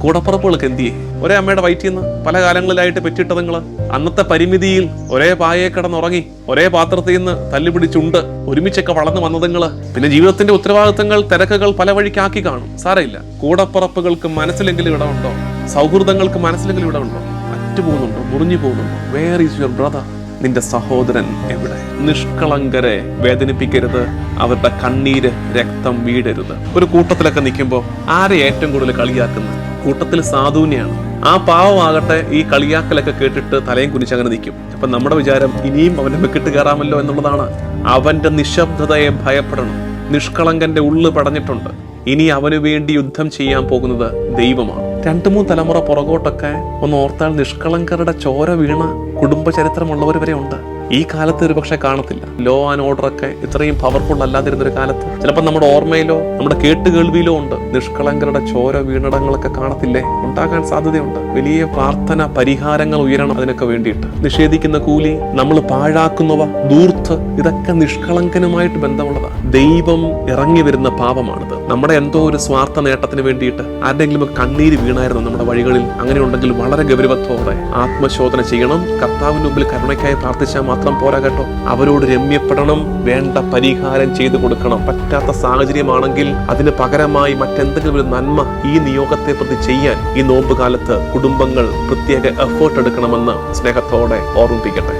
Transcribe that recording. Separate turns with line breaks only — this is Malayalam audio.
കൂടപ്പുറപ്പുകൾക്ക് എന്തിയെ ഒരേ അമ്മയുടെ വയറ്റിൽ നിന്ന് പല കാലങ്ങളിലായിട്ട് പെറ്റിട്ടതുങ്ങൾ അന്നത്തെ പരിമിതിയിൽ ഒരേ പായയെ കിടന്നുറങ്ങി ഒരേ പാത്രത്തിൽ നിന്ന് തല്ലുപിടിച്ചുണ്ട് ഒരുമിച്ചൊക്കെ വളർന്നു വന്നതുങ്ങൾ പിന്നെ ജീവിതത്തിന്റെ ഉത്തരവാദിത്തങ്ങൾ തിരക്കുകൾ പല വഴിക്കാക്കി കാണും. സാരമില്ല. കൂടപ്പുറപ്പുകൾക്ക് മനസ്സിലെങ്കിലും ഇടമുണ്ടോ സൗഹൃദങ്ങൾക്ക് മനസ്സിലെങ്കിലും ഇടമുണ്ടോ മറ്റു പോകുന്നുണ്ടോ? മുറിഞ്ഞു പോകുന്നുണ്ടോ? വേർ ഈസ് യുവർ ബ്രദർ നിന്റെ സഹോദരൻ എവിടെ? നിഷ്കളങ്കരെ വേദനിപ്പിക്കരുത്. അവരുടെ കണ്ണീര് രക്തം വീടരുത്. ഒരു കൂട്ടത്തിലൊക്കെ നിൽക്കുമ്പോൾ ആരെ ഏറ്റവും കൂടുതൽ കളിയാക്കുന്നത്? കൂട്ടത്തിൽ സാധുവിനെയാണ്. ആ പാവമാകട്ടെ ഈ കളിയാക്കലൊക്കെ കേട്ടിട്ട് തലയും കുനിച്ച് അങ്ങനെ നിൽക്കും. അപ്പൊ നമ്മുടെ വിചാരം ഇനിയും അവന്റെ മെക്കിട്ട് കയറാമല്ലോ എന്നുള്ളതാണ്. അവന്റെ നിശബ്ദതയെ ഭയപ്പെടണം. നിഷ്കളങ്കന്റെ ഉള്ളു പടഞ്ഞിട്ടുണ്ട്. ഇനി അവനു വേണ്ടി യുദ്ധം ചെയ്യാൻ പോകുന്നത് ദൈവമാണ്. രണ്ടു മൂന്ന് തലമുറ പുറകോട്ടൊക്കെ ഒന്ന് ഓർത്താൽ നിഷ്കളങ്കരുടെ ചോര വീണ കുടുംബ ചരിത്രമുള്ളവർ വരെ ഉണ്ട്. ഈ കാലത്ത് ഒരു പക്ഷേ കാണത്തില്ല. ലോ ആൻഡ് ഓർഡർ ഒക്കെ ഇത്രയും പവർഫുൾ അല്ലാതിരുന്ന ഒരു കാലത്ത്. ചിലപ്പോൾ നമ്മുടെ ഓർമ്മയിലോ നമ്മുടെ കേട്ടുകേൾവിയിലോ ഉണ്ട്. നിഷ്കളങ്കരുടെ ചോര വീണടങ്ങളൊക്കെ കാണത്തില്ലേ? ഉണ്ടാകാൻ സാധ്യതയുണ്ട്. വലിയ പ്രാർത്ഥന പരിഹാരങ്ങൾ ഉയരണം അതിനൊക്കെ വേണ്ടിയിട്ട്. നിഷേധിക്കുന്ന കൂലി നമ്മൾ പാഴാക്കുന്നവ ദൂർത്ത് ഇതൊക്കെ നിഷ്കളങ്കനുമായിട്ട് ബന്ധമുള്ളതാണ് ദൈവം ഇറങ്ങി വരുന്ന പാപമാണിത്. നമ്മുടെ എന്തോ ഒരു സ്വാർത്ഥ നേട്ടത്തിന് വേണ്ടിയിട്ട് ആരുടെങ്കിലും കണ്ണീര് വീണായിരുന്നു നമ്മുടെ വഴികളിൽ. അങ്ങനെ ഉണ്ടെങ്കിൽ വളരെ ഗൗരവത്തോടെ ആത്മശോധന ചെയ്യണം. കർത്താവിന് മുമ്പിൽ കരുണയ്ക്കായി പ്രാർത്ഥിച്ചാൽ മാത്രം പോരാ കേട്ടോ. അവരോട് രമ്യപ്പെടണം വേണ്ട പരിഹാരം ചെയ്തു കൊടുക്കണം. പറ്റാത്ത സാഹചര്യമാണെങ്കിൽ അതിന് പകരമായി മറ്റെന്തെങ്കിലും ഒരു നന്മ ഈ നിയോഗത്തെ പ്രതി ചെയ്യാൻ ഈ നോമ്പ് കാലത്ത് കുടുംബങ്ങൾ പ്രത്യേക എഫേർട്ട് എടുക്കണമെന്ന് സ്നേഹത്തോടെ ഓർമ്മിപ്പിക്കട്ടെ.